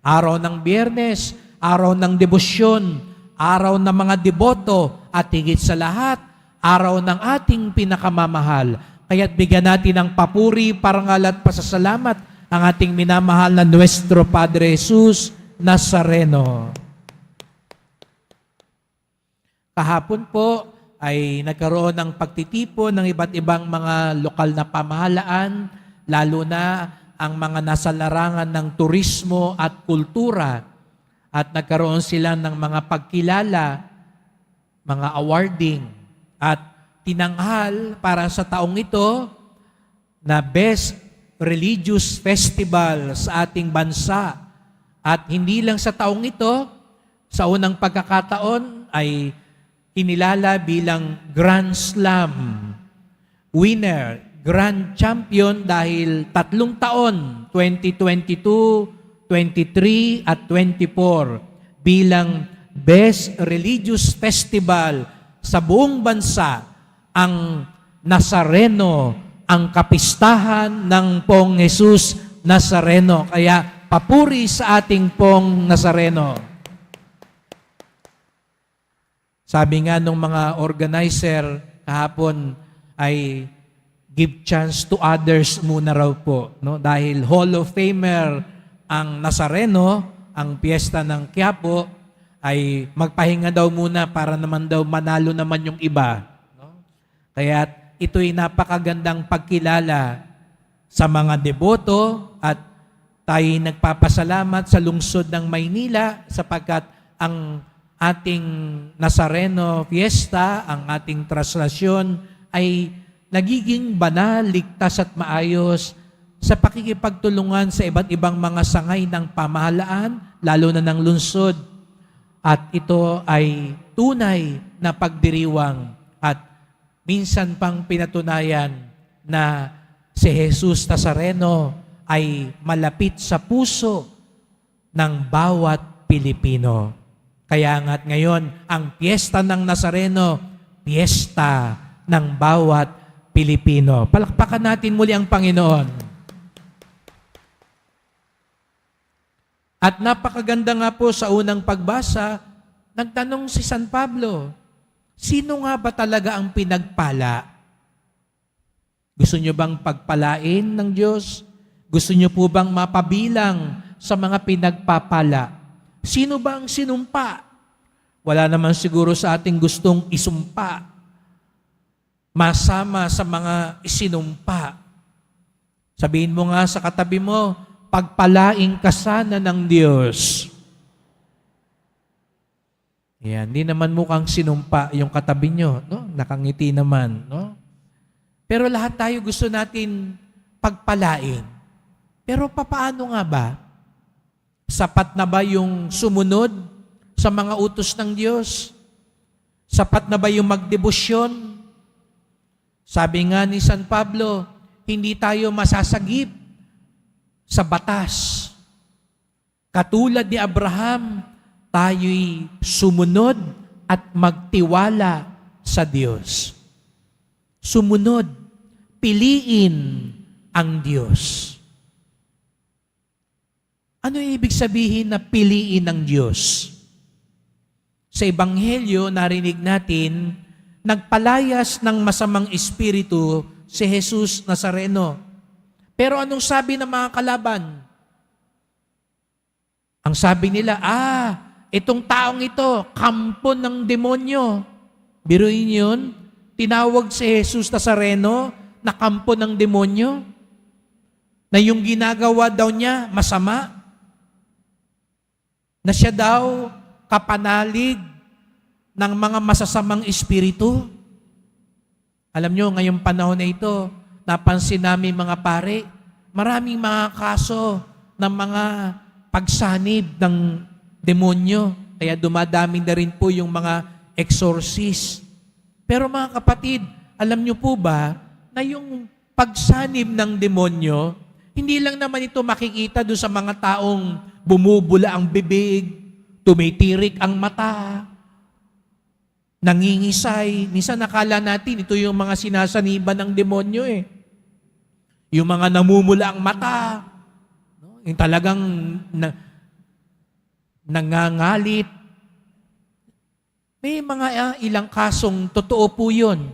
Araw ng biyernes, araw ng debosyon, araw ng mga deboto, at higit sa lahat, araw ng ating pinakamamahal. Kaya't bigyan natin ng papuri, parangal at pasasalamat ang ating minamahal na Nuestro Padre Jesus Nazareno. Kahapon po ay nagkaroon ng pagtitipon ng iba't ibang mga lokal na pamahalaan, lalo na ang mga nasa larangan ng turismo at kultura. At nagkaroon sila ng mga pagkilala, mga awarding, at tinanghal para sa taong ito na Best Religious Festival sa ating bansa. At hindi lang sa taong ito, sa unang pagkakataon ay kinilala bilang Grand Slam winner, Grand Champion dahil tatlong taon, 2022, 23 at 24 bilang Best Religious Festival sa buong bansa ang Nazareno, ang kapistahan ng Pong Jesus Nazareno. Kaya papuri sa ating Pong Nazareno. Sabi nga nung mga organizer kahapon ay give chance to others muna raw po. No? Dahil Hall of Famer ang Nazareno, ang piyesta ng Quiapo, ay magpahinga daw muna para naman daw manalo naman yung iba. No? Kaya ito'y napakagandang pagkilala sa mga deboto at tayo nagpapasalamat sa lungsod ng Maynila sapagkat ang ating Nazareno Fiesta, ang ating traslasyon ay nagiging banal, ligtas at maayos sa pakikipagtulungan sa iba't ibang mga sangay ng pamahalaan, lalo na ng lungsod. At ito ay tunay na pagdiriwang at minsan pang pinatunayan na si Jesus Nazareno ay malapit sa puso ng bawat Pilipino. Kaya nga't ngayon, ang piyesta ng Nazareno, piyesta ng bawat Pilipino. Palakpakan natin muli ang Panginoon. At napakaganda nga po sa unang pagbasa, nagtanong si San Pablo, sino nga ba talaga ang pinagpala? Gusto nyo bang pagpalain ng Diyos? Gusto nyo po bang mapabilang sa mga pinagpapala? Sino ba ang sinumpa? Wala naman siguro sa ating gustong isumpa. Masama sa mga isinumpa. Sabihin mo nga sa katabi mo, pagpalaing ka sana ng Diyos. Yan, hindi naman mukhang sinumpa yung katabi nyo, no? Nakangiti naman, no? Pero lahat tayo gusto natin pagpalain. Pero papaano nga ba? Sapat na ba yung sumunod sa mga utos ng Diyos? Sapat na ba yung magdebosyon? Sabi nga ni San Pablo, hindi tayo masasagip sa batas. Katulad ni Abraham, tayo'y sumunod at magtiwala sa Diyos. Sumunod, piliin ang Diyos. Ano ibig sabihin na piliin ng Diyos? Sa Ebanghelyo, narinig natin, nagpalayas ng masamang espiritu si Jesus Nazareno. Pero anong sabi ng mga kalaban? Ang sabi nila, ah, itong taong ito, kampo ng demonyo. Biruin yun, tinawag si Jesus Nazareno na kampo ng demonyo. Na yung ginagawa daw niya, masama. Na siya daw kapanalig ng mga masasamang espiritu. Alam nyo, ngayong panahon na ito, napansin namin mga pare, maraming mga kaso ng mga pagsanib ng demonyo. Kaya dumadami na rin po yung mga exorcist. Pero mga kapatid, alam nyo po ba na yung pagsanib ng demonyo, hindi lang naman ito makikita doon sa mga taong bumubula ang bibig, tumitirik ang mata, nangingisay. Minsan nakala natin, ito yung mga sinasaniban ng demonyo eh. Yung mga namumula ang mata. No? Yung talagang na, nangangalit. May mga ah, ilang kasong totoo po yun.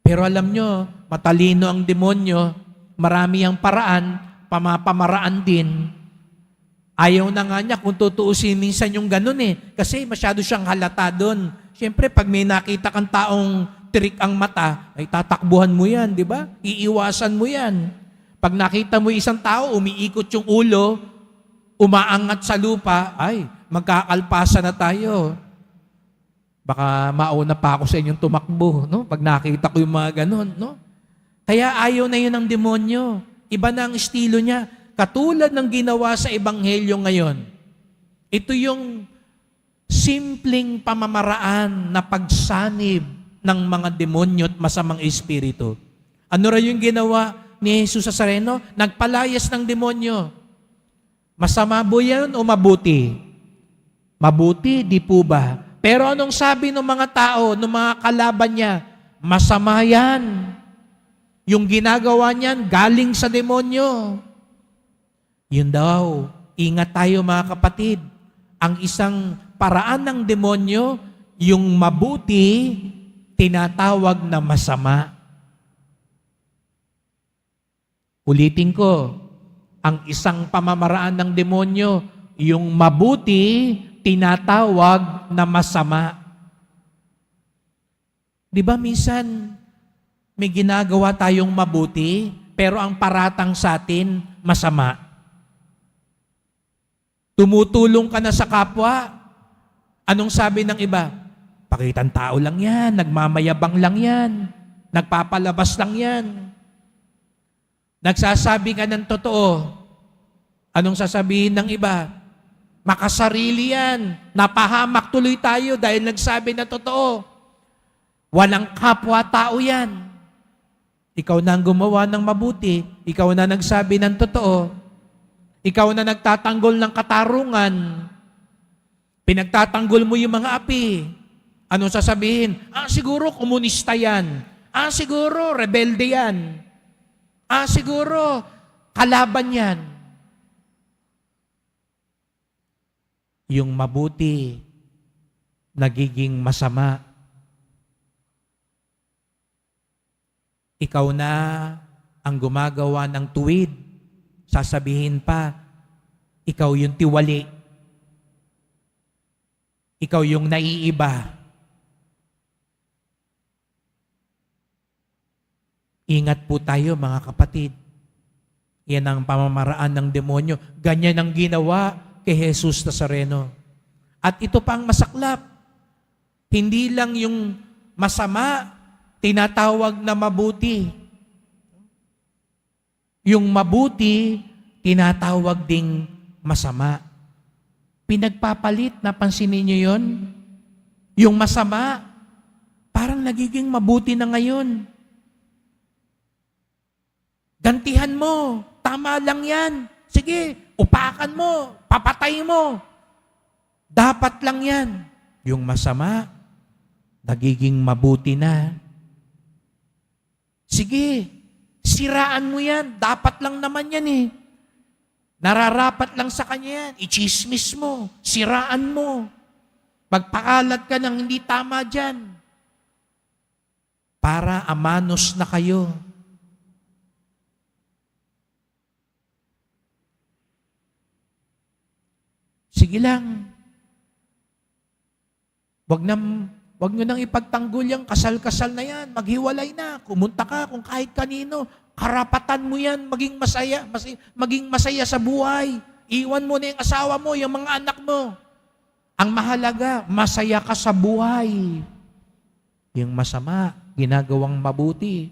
Pero alam nyo, matalino ang demonyo, marami ang paraan, pamapamaraan din. Ayaw na nga niya kung tutuusin minsan yung ganun eh. Kasi masyado siyang halata doon. Siyempre, pag may nakita kang taong tirik ang mata, ay tatakbuhan mo yan, di ba? Iiwasan mo yan. Pag nakita mo isang tao, umiikot yung ulo, umaangat sa lupa, ay, magkakalpasa na tayo. Baka mauna pa ako sa inyong tumakbo, no? Pag nakita ko yung mga ganun, no? Kaya ayaw na yun ng demonyo. Iba na ang estilo niya. Katulad ng ginawa sa Ebanghelyo ngayon. Ito yung simpleng pamamaraan na pagsanib ng mga demonyo at masamang espiritu. Ano ra yung ginawa ni Jesus sa Sareno? Nagpalayas ng demonyo. Masama ba yan o mabuti? Mabuti, di po ba? Pero anong sabi ng mga tao, ng mga kalaban niya? Masama yan. Yung ginagawa niyan, galing sa demonyo. Yun daw, ingat tayo mga kapatid. Ang isang paraan ng demonyo, yung mabuti, tinatawag na masama. Ulitin ko, ang isang pamamaraan ng demonyo, yung mabuti, tinatawag na masama. Di ba minsan may ginagawa tayong mabuti, pero ang paratang sa atin, masama. Tumutulong ka na sa kapwa, anong sabi ng iba? Pakitang tao lang yan, nagmamayabang lang yan, nagpapalabas lang yan. Nagsasabi ka ng totoo, anong sasabihin ng iba? Makasarili yan, napahamak tuloy tayo dahil nagsabi na totoo. Walang kapwa-tao yan. Ikaw na ang gumawa ng mabuti. Ikaw na nagsabi ng totoo. Ikaw na nagtatanggol ng katarungan. Pinagtatanggol mo yung mga api. Anong sasabihin? Ah, siguro komunista yan. Ah, siguro rebelde yan. Ah, siguro kalaban yan. Yung mabuti, nagiging masama. Ikaw na ang gumagawa ng tuwid. Sasabihin pa, ikaw yung tiwali. Ikaw yung naiiba. Ingat po tayo mga kapatid. Yan ang pamamaraan ng demonyo. Ganyan ang ginawa kay Jesus Nazareno. At ito pa ang masaklap. Hindi lang yung masama, tinatawag na mabuti. Yung mabuti, tinatawag ding masama. Pinagpapalit, napansin niyo yon? Yung masama, parang nagiging mabuti na ngayon. Gantihan mo, tama lang yan. Sige, upakan mo, papatay mo. Dapat lang yan. Yung masama, nagiging mabuti na. Sige, siraan mo yan. Dapat lang naman yan eh. Nararapat lang sa kanya yan. Ichismis mo. Siraan mo. Magpakalat ka ng hindi tama dyan. Para amanos na kayo. Sige lang. Wag na, wag nyo nang ipagtanggol yung kasal-kasal na yan. Maghiwalay na. Kumunta ka kung kahit kanino. Karapatan mo yan maging masaya, mas- maging masaya sa buhay. Iwan mo na yung asawa mo, yung mga anak mo. Ang mahalaga, masaya ka sa buhay. Yung masama, ginagawang mabuti.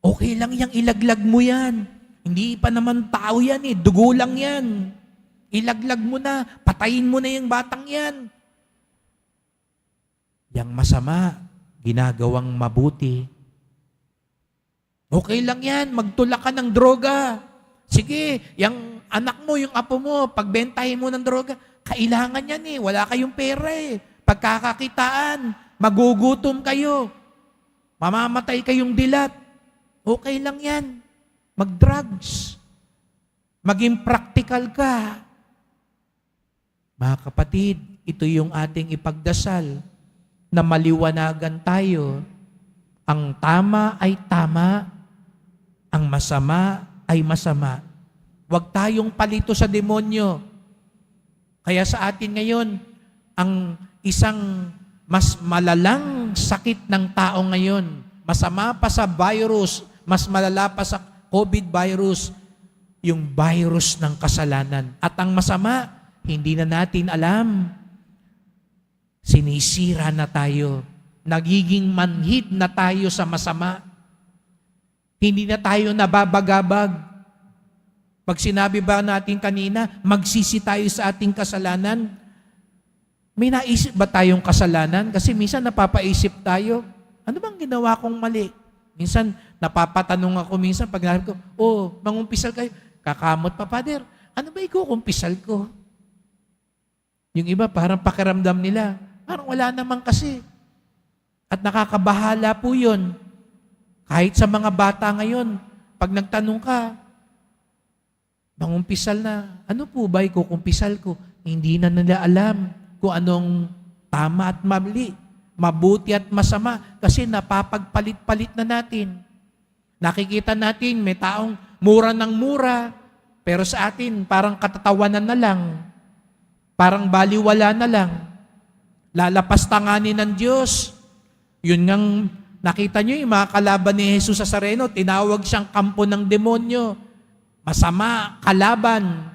Okay lang yang ilaglag mo yan. Hindi pa naman tao yan eh. Dugo lang yan. Ilaglag mo na. Patayin mo na yung batang yan. Yang masama, ginagawang mabuti. Okay lang yan. Magtula ka ng droga. Sige, yung anak mo, yung apo mo, pagbentahin mo ng droga, kailangan yan eh. Wala kayong pera eh. Pagkakakitaan, magugutom kayo. Mamamatay kayong dilat. Okay lang yan. Mag-drugs. Maging practical ka. Mga kapatid, ito yung ating ipagdasal na maliwanagan tayo. Ang tama ay tama, ang masama ay masama. Huwag tayong palito sa demonyo. Kaya sa atin ngayon, ang isang mas malalang sakit ng tao ngayon, masama pa sa virus, mas malala pa sa COVID virus, yung virus ng kasalanan. At ang masama, hindi na natin alam. Sinisira na tayo. Nagiging manhid na tayo sa masama. Hindi na tayo nababagabag. Pag sinabi ba natin kanina, magsisi tayo sa ating kasalanan, may naisip ba tayong kasalanan? Kasi minsan napapaisip tayo, ano bang ginawa kong mali? Minsan, napapatanong ako minsan pag nabi ko, oh, mangumpisal kayo. Kakamot pa, Father. Ano ba ikukumpisal ko? Yung iba, parang pakiramdam nila. Parang wala naman kasi. At nakakabahala po yun. Kahit sa mga bata ngayon, pag nagtanong ka, mangumpisal na, ano po ba ikukumpisal ko? Hindi na nila alam kung anong tama at mali, mabuti at masama, kasi napapagpalit-palit na natin. Nakikita natin, may taong mura ng mura, pero sa atin, parang katatawanan na lang. Parang baliwala na lang. Lalapastanganin ng Diyos. Yun ngang nakita nyo yung mga kalaban ni Jesus sa Sareno, tinawag siyang kampo ng demonyo. Masama, kalaban.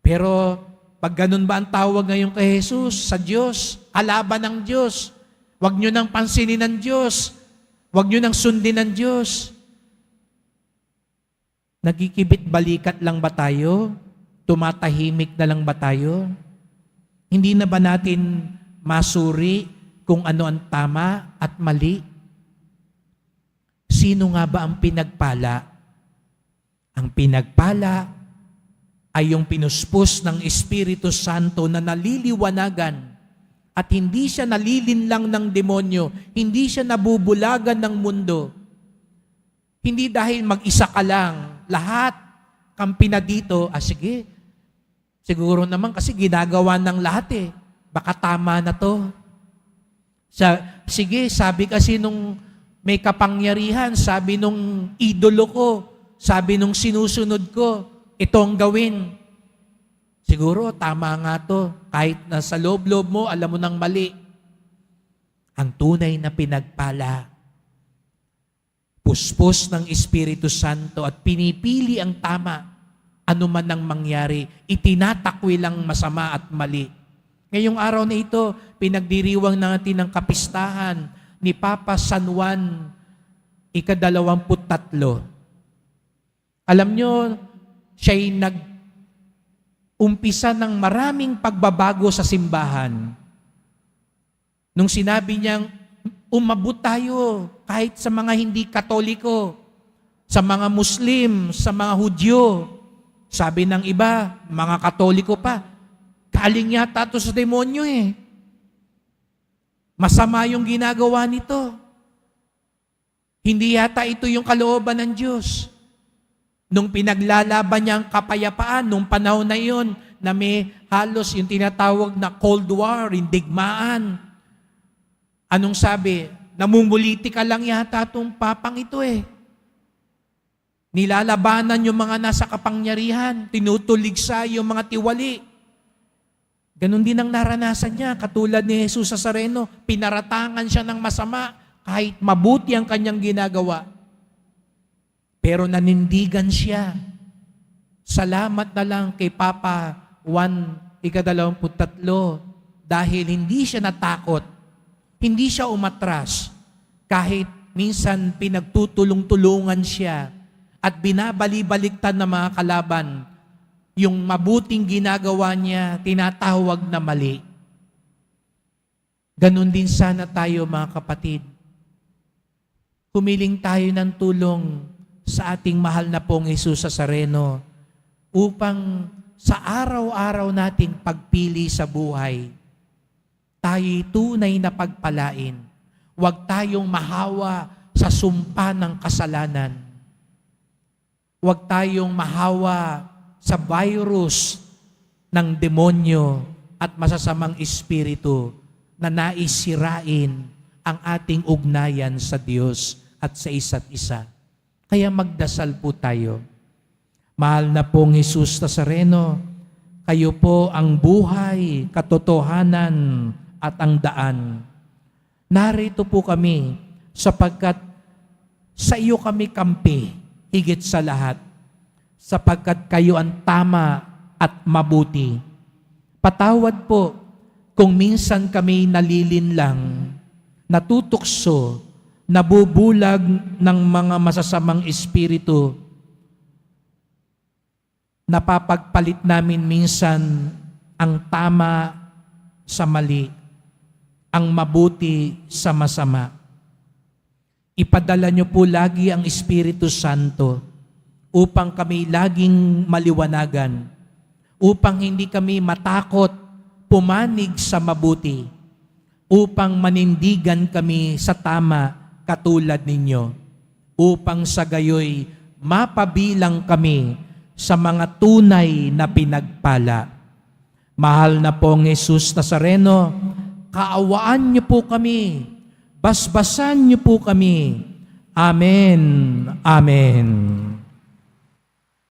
Pero pag ganun ba ang tawag ngayon kay Jesus sa Diyos, kalaban ng Diyos, huwag nyo nang pansinin ng Diyos, huwag nyo nang sundin ng Diyos. Nagkikibit balikat lang ba tayo? Tumatahimik na lang ba tayo? Hindi na ba natin masuri kung ano ang tama at mali? Sino nga ba ang pinagpala? Ang pinagpala ay yung pinuspos ng Espiritu Santo na naliliwanagan at hindi siya nalilinlang ng demonyo, hindi siya nabubulagan ng mundo. Hindi dahil mag-isa ka lang, lahat kampi na dito, ah sige, siguro naman kasi ginagawa ng lahat eh. Baka tama na to. Sa, sige, sabi kasi nung may kapangyarihan, sabi nung idolo ko, sabi nung sinusunod ko, itong gawin. Siguro, tama nga to. Kahit na sa loob-loob mo, alam mo nang mali. Ang tunay na pinagpala, puspos ng Espiritu Santo at pinipili ang tama, ano man ang mangyari, itinatakwi lang masama at mali. Ngayong araw na ito, pinagdiriwang natin ng kapistahan ni Papa San Juan, ikadalawamput tatlo. Alam nyo, siya'y nag umpisa ng maraming pagbabago sa simbahan. Nung sinabi niyang, umabot tayo kahit sa mga hindi katoliko, sa mga Muslim, sa mga Hudyo. Sabi ng iba, mga katoliko pa, kaling yata to sa demonyo eh. Masama yung ginagawa nito. Hindi yata ito yung kalooban ng Diyos. Nung pinaglalaban niya ang kapayapaan, nung panahon na yon na may halos yung tinatawag na Cold War, yung digmaan. Anong sabi? Namumuliti ka lang yata itong papang ito eh. Nilalabanan yung mga nasa kapangyarihan, tinutuligsa yung mga tiwali. Ganon din ang naranasan niya, katulad ni Jesus sa Sareno, pinaratangan siya ng masama kahit mabuti ang kanyang ginagawa. Pero nanindigan siya. Salamat na lang kay Papa Juan ikadalawamput tatlo dahil hindi siya natakot, hindi siya umatras, kahit minsan pinagtutulong-tulungan siya at binabali-baliktan ng mga kalaban, yung mabuting ginagawa niya, tinatawag na mali. Ganon din sana tayo mga kapatid. Humiling tayo ng tulong sa ating mahal na pong Jesus sa Sareno upang sa araw-araw nating pagpili sa buhay, tayo'y tunay na pagpalain. Huwag tayong mahawa sa sumpa ng kasalanan. Huwag tayong mahawa sa virus ng demonyo at masasamang espiritu na naisirain ang ating ugnayan sa Diyos at sa isa't isa. Kaya magdasal po tayo. Mahal na pong Jesus Nazareno, kayo po ang buhay, katotohanan at ang daan. Narito po kami sapagkat sa iyo kami kampi, higit sa lahat, sapagkat kayo ang tama at mabuti. Patawad po kung minsan kami nalilinlang, natutukso, nabubulag ng mga masasamang espiritu, napapagpalit namin minsan ang tama sa mali, ang mabuti sa masama. Ipadala niyo po lagi ang Espiritu Santo upang kami laging maliwanagan, upang hindi kami matakot pumanig sa mabuti, upang manindigan kami sa tama katulad ninyo, upang sa gayoy mapabilang kami sa mga tunay na pinagpala. Mahal na pong Jesus Nazareno, kaawaan niyo po kami, basbasan niyo po kami. Amen. Amen.